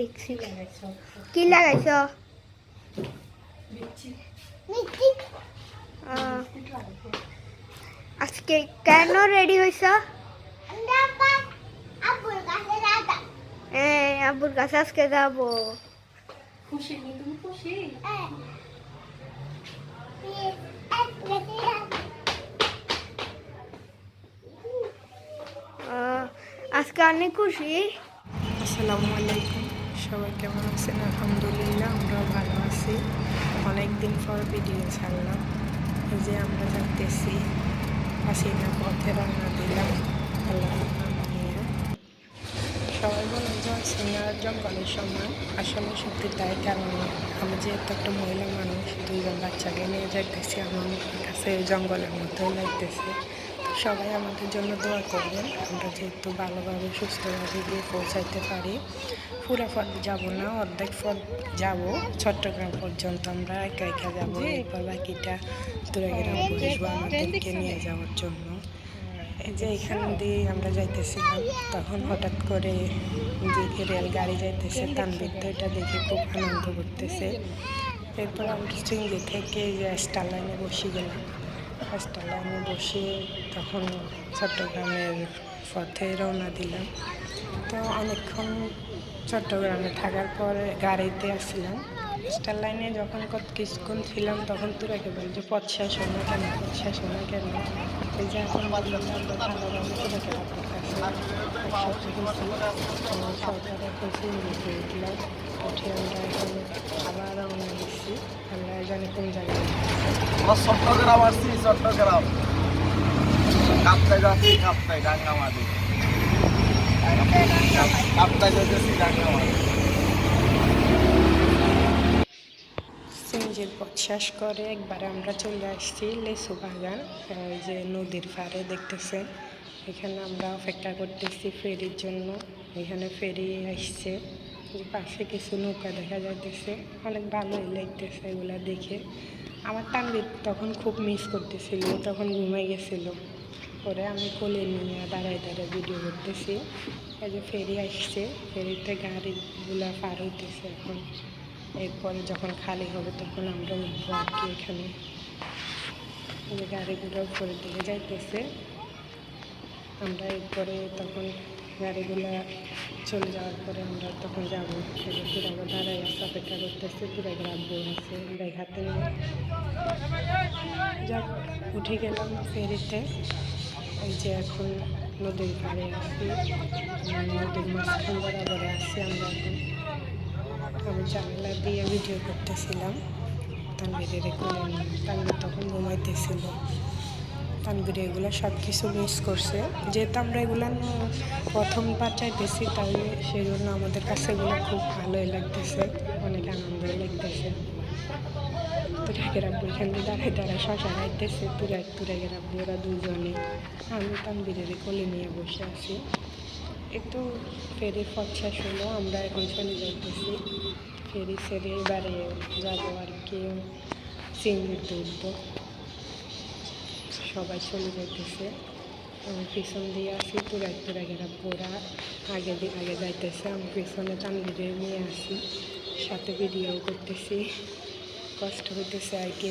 দেখছি কি লাগাইছ? আজকে কেন রেডি হয়েছ হ্যাঁ আব্বুর কাছে আজকে যাব। খুশি তুমি খুশি? আজকে অনেক খুশি। আসসালামু আলাইকুম। সবাই কেমন আছেন? আলহামদুলিল্লাহ, আমরাও ভালো আছি। অনেক দিন পর ভিডিও ছাড়লাম। এই যে আমরা যাইতেছি, হাসিনা পথে রওনা দিলাম। আল্লাহ সবাই বলে যে সিনিয়র জঙ্গলের সময় আসলে সত্যি তাই, কারণ আমি যেহেতু একটা মহিলা মানুষ, দুইজন বাচ্চাকে নিয়ে যাইতেছি, আমার কাছে জঙ্গলের মধ্যেও লাগতেছে। সবাই আমাদের জন্য দোয়া করবেন। আমরা যেহেতু ভালোভাবে সুস্থভাবে গিয়ে পৌঁছাইতে পারি পুরো পথ যাব না অর্ধেক পথ যাব। চট্টগ্রাম পর্যন্ত আমরা একা একা যাব এরপর বাকিটা দূরাগেরাম বসবো আমাদেরকে নিয়ে যাওয়ার জন্য। এই যে এখান দিয়ে আমরা যাইতেছিলাম তখন হঠাৎ করে যে রেল গাড়ি যাইতেছে তানবির তো এটা দেখে খুব আনন্দ করতেছে। এরপর আমরা সিঙ্গি থেকে যে স্টার লাইনে বসে গেলাম। স্টার লাইনে বসে তখন চট্টগ্রামের পথে রওনা দিলাম। তো অনেকক্ষণ চট্টগ্রামে থাকার পরে গাড়িতে আসছিলাম স্টার লাইনে যখন কত কিছুক্ষণ ছিলাম, তখন তোরাকে বল যে পথ শেষ না কেন, পথ শেষ না কেন? এই যে এখন সরকারের কাছে আমরা এখন আবার রওনা দিচ্ছি। আমরা জানি কোন জায়গায় আমরা চট্টগ্রাম আসছি চট্টগ্রাম। কাপ্তাই যাচ্ছি, কাপ্তাই রাঙ্গামাটি কাপ্তাই যেতেছি রাঙ্গামাটি সিঞ্জির পথ শেষ করে একবারে আমরা চলে আসছি লেসু বাগান এই যে নদীর পাড়ে দেখতেছে এখানে আমরা অপেক্ষা করতেছি ফেরির জন্য। এখানে ফেরি আসছে। পাশে কিছু নৌকা দেখা যাইতেছে। অনেক ভালোই লাগতেছে এগুলা দেখে। আমার তানবির তখন খুব মিস করতেছিল, তখন ঘুমাই গেছিল। পরে আমি কোলে নিয়ে দাঁড়ায় দাঁড়ায় ভিডিও করতেছি। এই যে ফেরি আসছে, ফেরিতে গাড়িগুলো পার হইতেছে এখন। এরপরে যখন খালি হবে তখন আমরা উঠবো আর কি এখানে। গাড়িগুলো উপরের দিকে যাইতেছে, আমরা এরপরে তখন গাড়িগুলো চলে যাওয়ার পরে আমরা তখন যাব। পুরাগো দাঁড়াই আছে অপেক্ষা করতেছে পুরাগো রাখব আছে নিয়ে যাক উঠে গেলাম ফেরিতে। এই যে এখন নদীর পাড়ে উম, নদীর মাঝখান বরাবরে আছি আমরা এখন। আমি জানলা দিয়ে ভিডিও করতেছিলাম তানবিরের তানবির তখন ঘুমাইতেছিল। তানবির এগুলো সব কিছু মিস করছে। যেহেতু আমরা এগুলো প্রথমবার চাইতেছি, তাই সেই জন্য আমাদের কাছে এগুলো খুব ভালোই লাগতেছে, অনেক আনন্দই লাগতেছে। তুরাগের আব্বু এখান দিয়ে দাঁড়ায় দাঁড়ায় শশা খাইতেছে তুরাগ তুরাগের আব্বু ওরা দুজনে। আমি তানবিরের কোলে নিয়ে বসে আছি। একটু ফেরি পথ শেষ হলো আমরা এখন চলে যাইতেছি। ফেরি সেরে এবারে যাব আর কি সিঙ্গিতে উঠবো সবাই চলে যাইতেছে। আমি পিছন দিয়ে আসি তুরা তুরা গেরা পোড়া আগে দিয়ে আগে যাইতেছে, আমি পিছনে তানবিরে নিয়ে আসি। সাথে ভিডিও করতেছি। কষ্ট হইতেছে আর কি।